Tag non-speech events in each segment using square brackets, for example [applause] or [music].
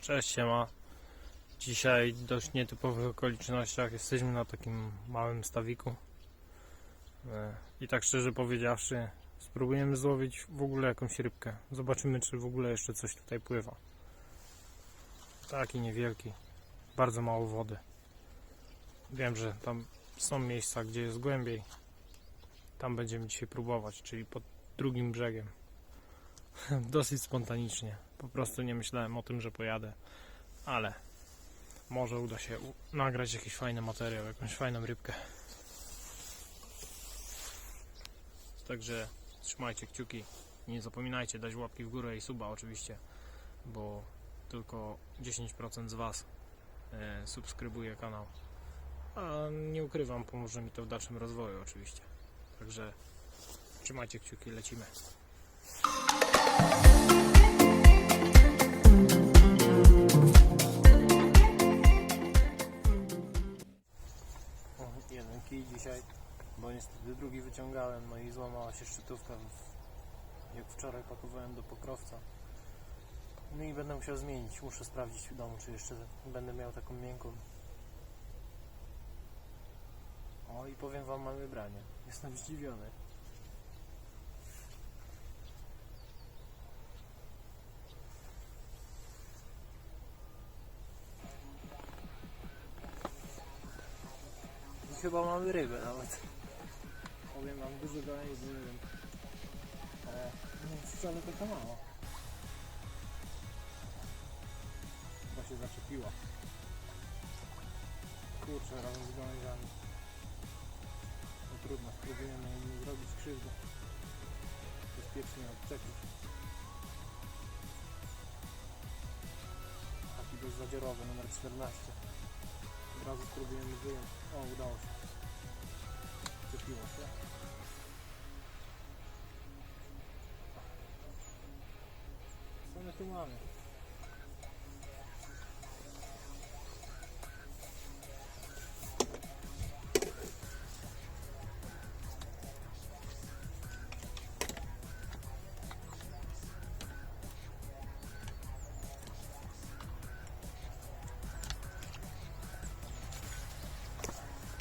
Cześć, siema. Dzisiaj w dość nietypowych okolicznościach jesteśmy na takim małym stawiku. E, I tak szczerze powiedziawszy, spróbujemy złowić w ogóle jakąś rybkę. Zobaczymy, czy w ogóle jeszcze coś tutaj pływa. Taki niewielki, bardzo mało wody. Wiem, że tam są miejsca, gdzie jest głębiej. Tam będziemy dzisiaj próbować, czyli pod drugim brzegiem. [laughs] Dosyć spontanicznie. Po prostu nie myślałem o tym, że pojadę, ale może uda się nagrać jakiś fajny materiał, jakąś fajną rybkę. Także trzymajcie kciuki. Nie zapominajcie dać łapki w górę i suba oczywiście, bo tylko 10% z Was e, subskrybuje kanał. A nie ukrywam, pomoże mi to w dalszym rozwoju oczywiście. Także trzymajcie kciuki, lecimy. Dzisiaj, bo niestety drugi wyciągałem, no i złamała się szczytówka, jak wczoraj pakowałem do pokrowca. No i będę musiał zmienić, muszę sprawdzić w domu, czy jeszcze będę miał taką miękką. O i powiem wam, mamy branie. Jestem zdziwiony. Chyba mamy rybę nawet. Powiem wam, dużo dalej z rybem. E, nie jest wcale taka mała. Chyba się zaczepiła. Kurczę, razem z gałęziami. No trudno, spróbujemy nie zrobić krzywdy. Bezpiecznie odczepić. Taki bezzadzierowy, numer 14. Od razu spróbujemy wyjąć. O, udało się. Czepiło się. Co my tu mamy?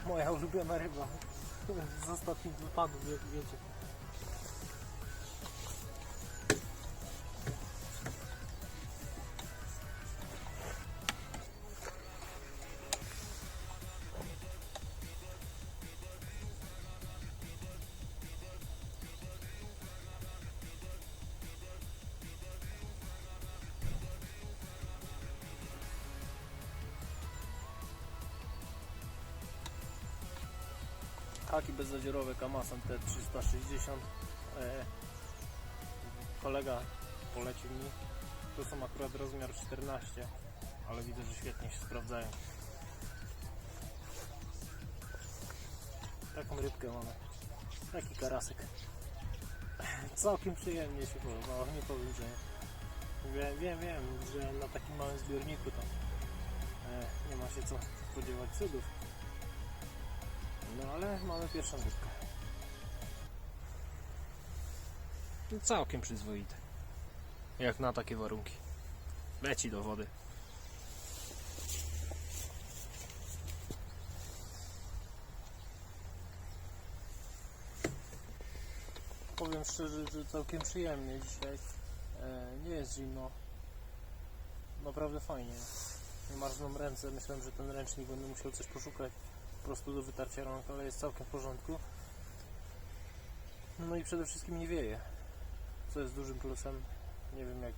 Moja ulubiona ryba. Z ostatnich wypadów, jak wiecie. Haki bezzadzierowe Kamasan T360 e, Kolega polecił mi. To są akurat rozmiar 14 Ale widzę, że świetnie się sprawdzają. Taką rybkę mamy. Taki karasek. Całkiem przyjemnie się podobało, nie powiem, że. Wiem, wiem, wiem, że na takim małym zbiorniku to e, nie ma się co spodziewać cudów no ale mamy pierwszą rybkę. No, Całkiem przyzwoite. Jak na takie warunki. Leci do wody. Powiem szczerze, że całkiem przyjemnie dzisiaj. E, nie jest zimno. Naprawdę fajnie. Nie marzną ręce. Myślałem, że ten ręcznik będę musiał coś poszukać po prostu do wytarcia rąk, ale jest całkiem w porządku. No i przede wszystkim nie wieje, co jest dużym plusem. Nie wiem jak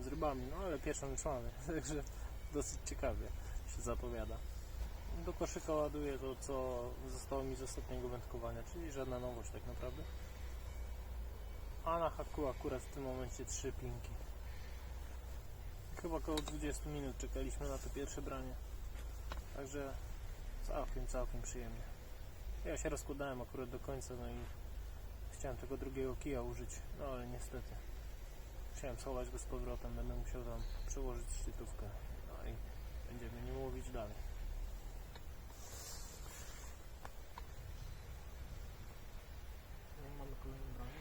z rybami, no ale już mamy, [laughs] także dosyć ciekawie się zapowiada. Do koszyka ładuję to, co zostało mi z ostatniego wędkowania, czyli żadna nowość tak naprawdę. A na haku akurat w tym momencie trzy pinki. Chyba około 20 minut czekaliśmy na to pierwsze branie. Także Całkiem, całkiem przyjemnie. Ja się rozkładałem akurat do końca, no i chciałem tego drugiego kija użyć, no ale niestety. Musiałem schować go z powrotem, będę musiał tam przełożyć szczytówkę. No i będziemy nie łowić dalej. No, mamy branie.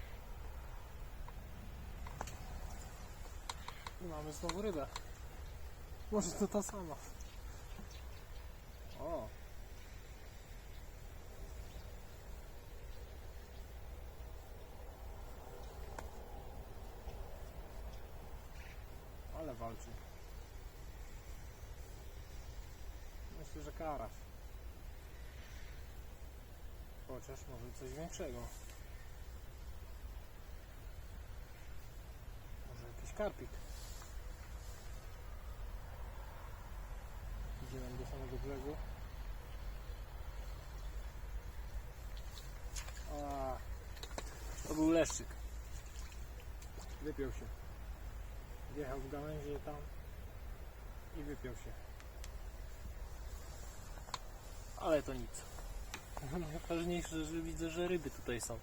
I mamy znowu rybę. Może to ta sama. O. Ale walczy. Myślę, że karaś. Chociaż może coś większego. Może jakiś karpik. Idziemy do samego brzegu. A, to był leszczyk. Wypiął się. Wjechał w gałęzie tam i wypiął się. Ale to nic. [laughs] Najważniejsze, że widzę, że ryby tutaj są.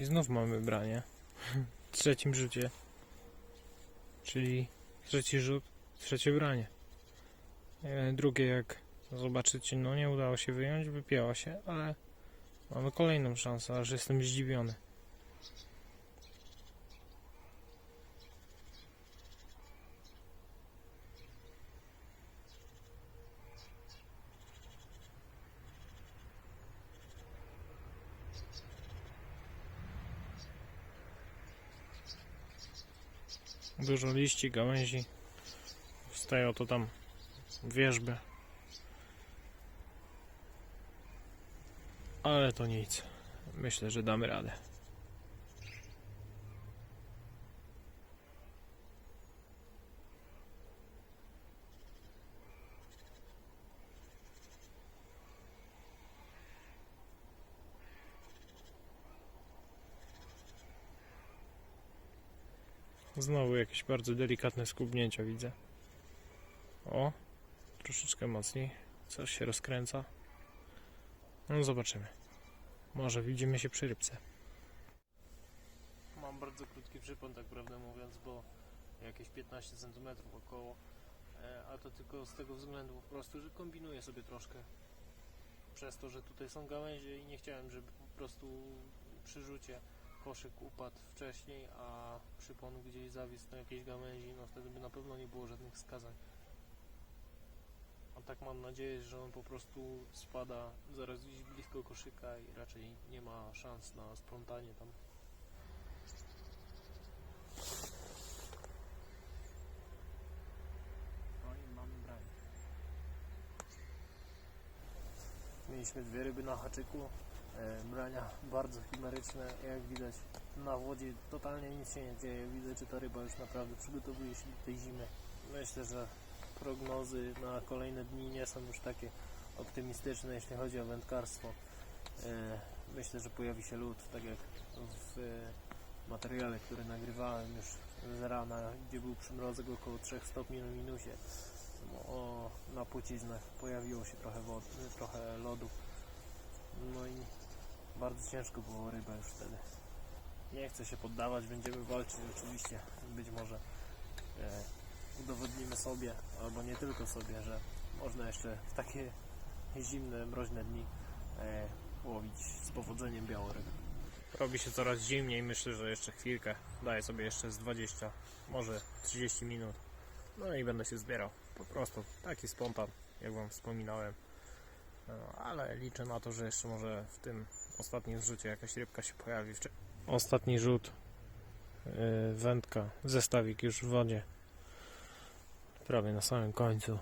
I znów mamy branie. W [laughs] trzecim rzucie. Czyli trzeci rzut, trzecie branie. E, Drugie jak zobaczycie, no nie udało się wyjąć, wypięła się, ale mamy kolejną szansę, aż jestem zdziwiony. Dużo liści, gałęzi. Wstają to tam wierzby. Ale to nic. Myślę, że damy radę. Znowu jakieś bardzo delikatne skubnięcia widzę. O, troszeczkę mocniej. Coś się rozkręca. No zobaczymy. Może widzimy się przy rybce. Mam bardzo krótki przypon, tak prawdę mówiąc, bo jakieś 15 cm około. E, A to tylko z tego względu po prostu, że kombinuję sobie troszkę. Przez to, że tutaj są gałęzie i nie chciałem, żeby po prostu przy rzucie koszyk upadł wcześniej, a przypon gdzieś zawisł na jakiejś gałęzi, no wtedy by na pewno nie było żadnych wskazań. A tak mam nadzieję, że on po prostu spada zaraz gdzieś blisko koszyka i raczej nie ma szans na splątanie tam. No i mamy branie. Mieliśmy dwie ryby na haczyku. E, brania bardzo chimeryczne, jak widać na wodzie totalnie nic się nie dzieje. Widać, że ta ryba już naprawdę przygotowuje się do tej zimy. Myślę, że prognozy na kolejne dni nie są już takie optymistyczne, jeśli chodzi o wędkarstwo. E, Myślę, że pojawi się lód, tak jak w e, materiale, który nagrywałem już z rana, gdzie był przymrozek około 3 stopni na minusie. O, na płciznach pojawiło się trochę, wody, trochę lodu. No i bardzo ciężko było rybę już wtedy. Nie chcę się poddawać, będziemy walczyć oczywiście. Być może e, udowodnimy sobie, albo nie tylko sobie, że można jeszcze w takie zimne, mroźne dni e, łowić z powodzeniem białą rybę. Robi się coraz zimniej, myślę, że jeszcze chwilkę. Daję sobie jeszcze z 20, może 30 minut. No i będę się zbierał. Po prostu taki spontan, jak Wam wspominałem. No, ale liczę na to, że jeszcze może w tym ostatnim zrzucie jakaś rybka się pojawi. Ostatni rzut. Yy, wędka, zestawik już w wodzie. Prawie na samym końcu.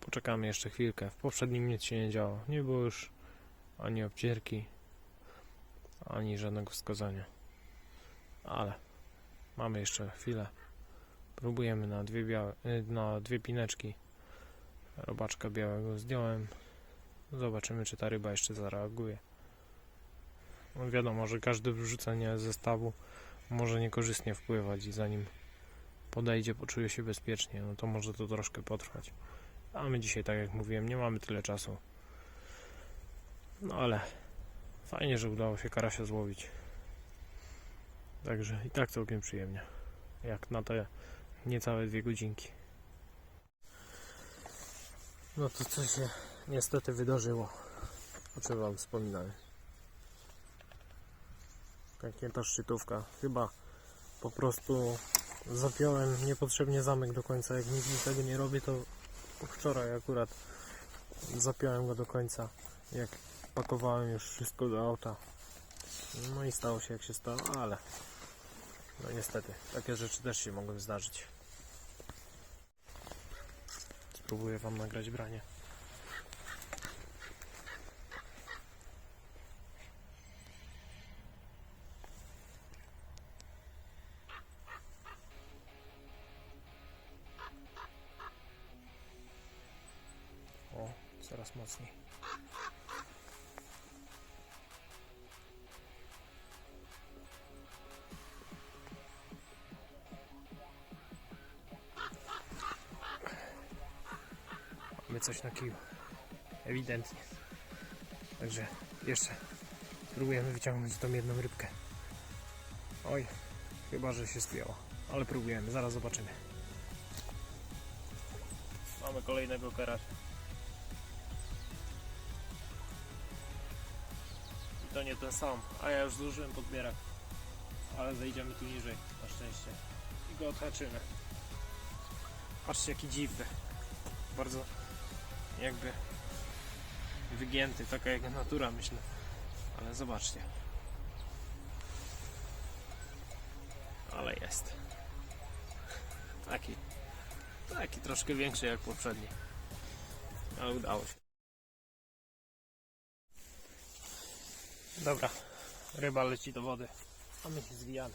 Poczekamy jeszcze chwilkę. W poprzednim nic się nie działo. Nie było już ani obcierki, ani żadnego wskazania. Ale mamy jeszcze chwilę. Próbujemy na dwie, białe, y, na dwie pineczki. Robaczka białego zdjąłem. Zobaczymy, czy ta ryba jeszcze zareaguje. No wiadomo, że każde wrzucenie zestawu może niekorzystnie wpływać i zanim podejdzie, poczuje się bezpiecznie, no to może to troszkę potrwać. A my dzisiaj, tak jak mówiłem, nie mamy tyle czasu. No ale fajnie, że udało się karasia złowić. Także i tak całkiem przyjemnie. Jak na te niecałe dwie godzinki. No to co się niestety wydarzyło. O czym wam wspominałem. Pęknięta szczytówka. Chyba po prostu zapiąłem niepotrzebnie zamek do końca. Jak nigdy tego nie robię, to wczoraj akurat zapiąłem go do końca. Jak pakowałem już wszystko do auta. No i stało się jak się stało, ale no niestety, takie rzeczy też się mogą zdarzyć. Spróbuję wam nagrać branie. Mocniej. Mamy coś na kiju. Ewidentnie. Także jeszcze próbujemy wyciągnąć tą jedną rybkę. Oj, chyba że się spięło. Ale próbujemy, zaraz zobaczymy. Mamy kolejnego karasia. To nie ten sam, a ja już zużyłem podbierak. Ale zejdziemy tu niżej, na szczęście. I go odhaczymy. Patrzcie jaki dziwny. Bardzo jakby wygięty, taka jak natura myślę. Ale zobaczcie. Ale jest. Taki. Taki troszkę większy jak poprzedni. Ale udało się. Dobra. Ryba leci do wody. A my się zwijamy.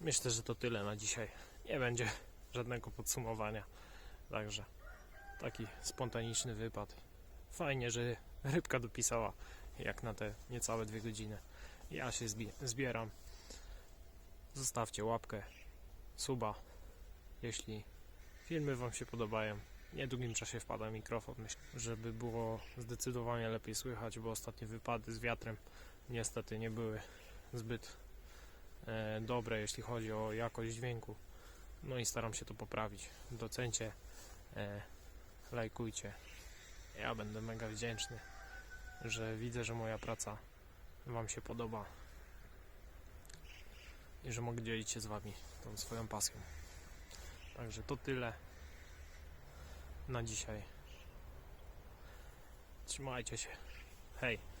Myślę, że to tyle na dzisiaj. Nie będzie żadnego podsumowania. Także taki spontaniczny wypad. Fajnie, że rybka dopisała jak na te niecałe dwie godziny. Ja się zbi- zbieram. Zostawcie łapkę, suba, jeśli filmy Wam się podobają. Niedługim czasie wpada mikrofon, myślę, żeby było zdecydowanie lepiej słychać, bo ostatnie wypady z wiatrem niestety nie były zbyt e, dobre, jeśli chodzi o jakość dźwięku. No i staram się to poprawić. Docencie, e, lajkujcie. Ja będę mega wdzięczny, że widzę, że moja praca Wam się podoba i że mogę dzielić się z Wami tą swoją pasją. Także to tyle na dzisiaj. Trzymajcie się. Hej.